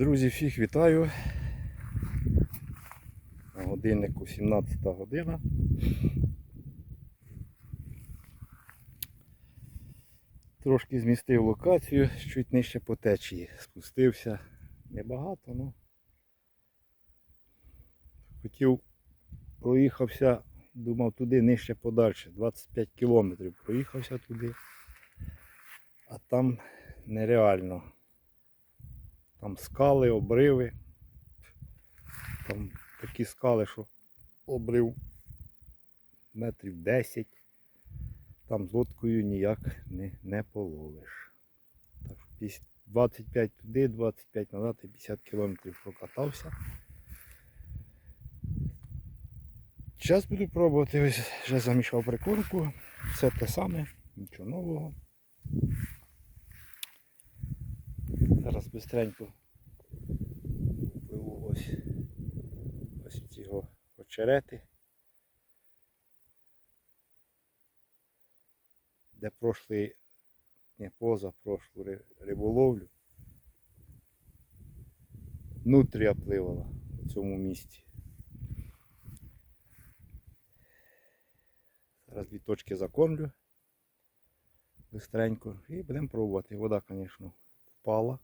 Друзі, всіх вітаю. На годиннику 17 година. Трошки змістив локацію, чуть нижче по течії. Спустився небагато, ну. Хотів, проїхався, думав туди нижче подальше. 25 кілометрів проїхався туди. А там нереально. Там скали, обриви. Там такі скали, що обрив метрів 10. Там з лодкою ніяк не, не половиш. Так, що 25 туди, 25 назад і 50 кілометрів прокатався. Зараз буду пробувати, ось вже замішав прикормку. Все те саме, нічого нового. Зараз пливу ось ось ці його очерети. Де прошлий, не поза прошлу риболовлю. Нутрія пливала у цьому місці. Зараз дві точки закормлю бистренько і будемо пробувати. Вода, звісно, впала.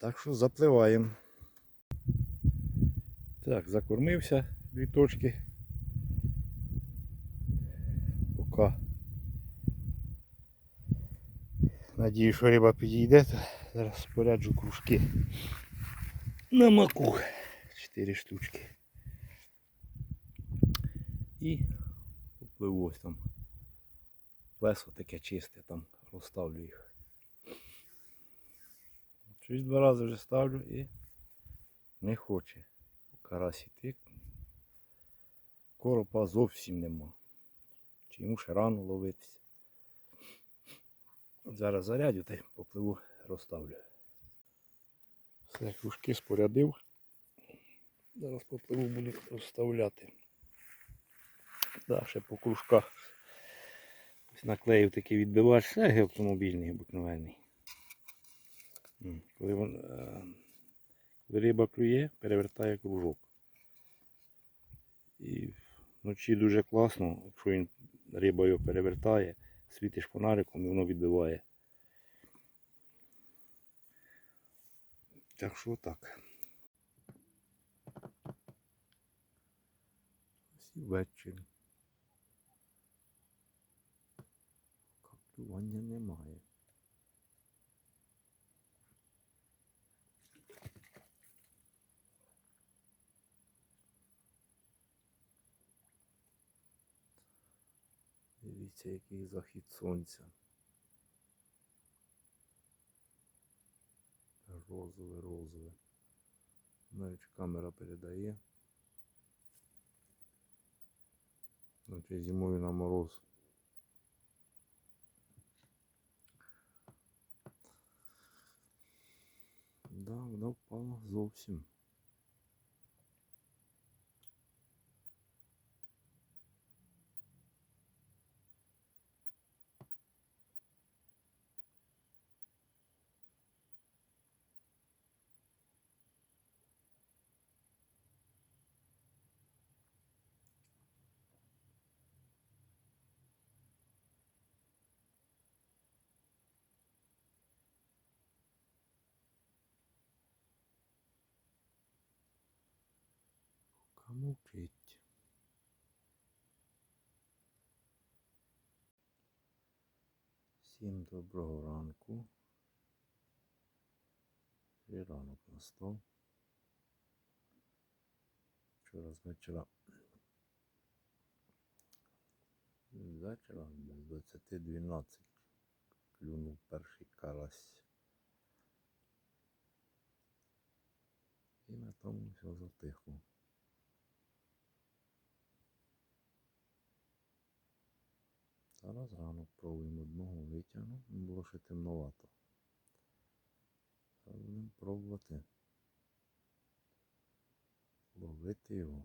Так що запливаємо. Так, закормився дві точки. Поки надію, що риба підійде, то зараз споряджу кружки на маку. Чотири штучки. І попливу ось там. Плесо таке чисте, там розставлю їх. Щось два рази вже ставлю і не хоче. Карась іти. Коропа зовсім нема. Чи йому ще рано ловитися. Зараз зарядю та попливу розставлю. Все, кружки спорядив. Зараз попливу буду розставляти. Да, ще по кружках. Наклеїв такий відбивач, автомобільний обикновений. Коли, вон, е, коли риба клює, перевертає кружок. І вночі дуже класно, якщо він риба його перевертає, світиш фонариком і воно відбиває. Так що так. Ось і ввечері. Клювання немає. Дивіться, який захід сонця. Розове, розове. Навіть камера передає. Значить зимою на мороз. Да, вода впала зовсім. Мовчить. Всім доброго ранку. Вже ранок настав. Вчора з вечора. З вечора без 20.12 клюнув перший карась. І на тому все затихло. Зараз ранок пробуємо одного витягну, було ще темновато. Зараз будемо пробувати ловити його.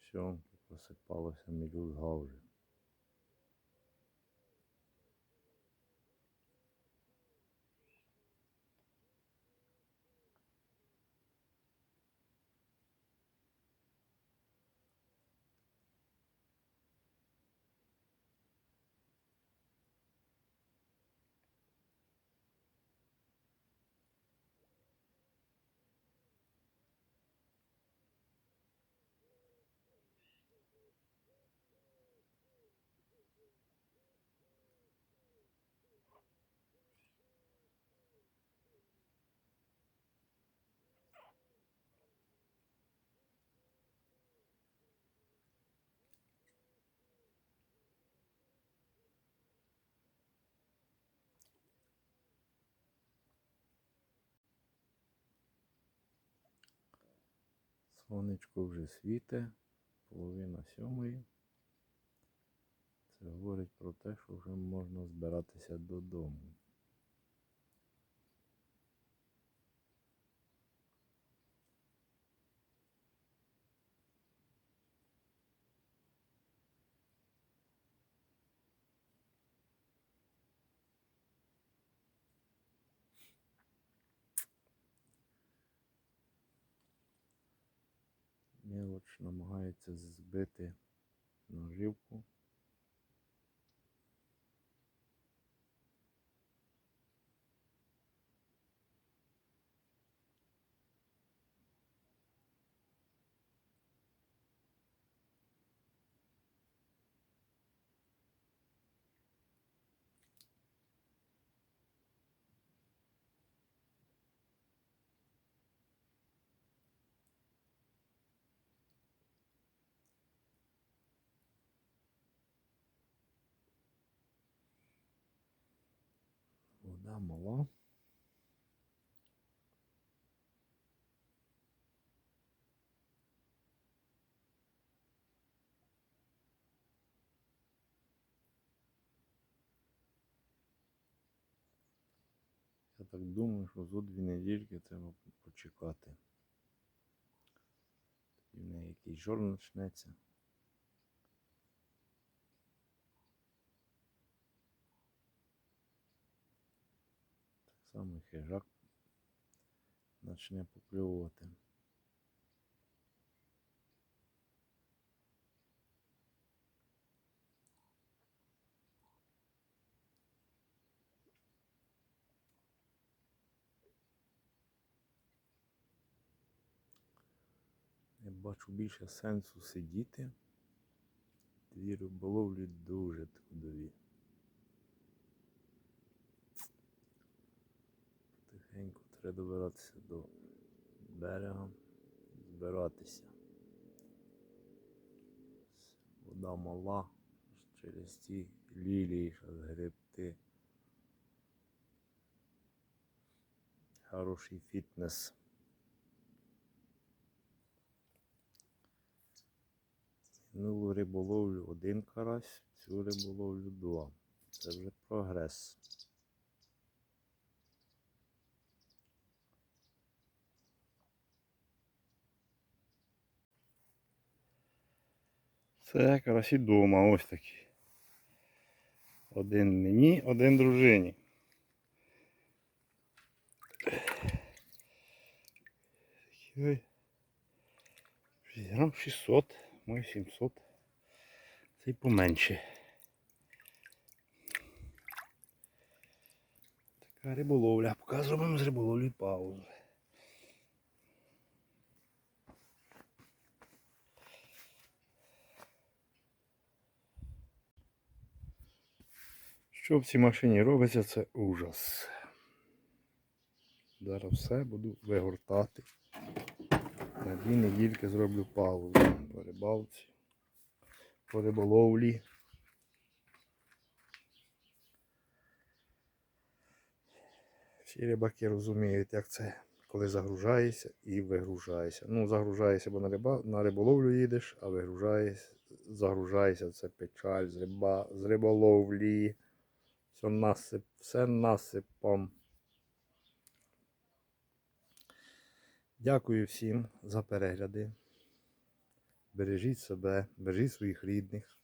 Все, посипалося мілюзга вже. Сонечко вже світе, половина сьомої. Це говорить про те, що вже можна збиратися додому. Мілоч намагається збити наживку. Вода мала. Я так думаю, що зо дві недільки треба почекати. Тоді в неї якийсь жор почнеться. І хижак почне покльовувати. Я бачу більше сенсу сидіти. Дві риболовлі дуже трудові. Треба добиратися до берега, збиратися. Вода мала, через ті лілії зараз гребти. Хороший фітнес. Минулу риболовлю один карась, цю риболовлю два. Це вже прогрес. Це карасі дома, ось такі. Один мені, один дружині. Грам 600, мой 700. Цей поменше. Така риболовля. Поки зробимо з риболовлі паузу. Що в цій машині робиться, це ужас. Зараз все буду вигортати. На дві недільки зроблю паузу по рибалці, по риболовлі. Всі рибаки розуміють, як це, коли загружаєшся і вигружаєшся. Ну, загружаєшся, бо на, риба, на риболовлю їдеш, а вигружаєшся, загружаєшся, це печаль з, риба, з риболовлі. Все, насип, все насипом. Дякую всім за перегляди. бережіть себе, бережіть своїх рідних.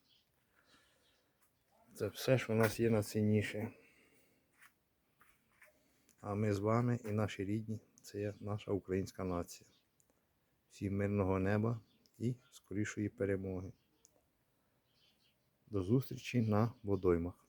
Це все, що в нас є найцінніше. А ми з вами і наші рідні це є наша українська нація. Всім мирного неба і скорішої перемоги. До зустрічі на водоймах.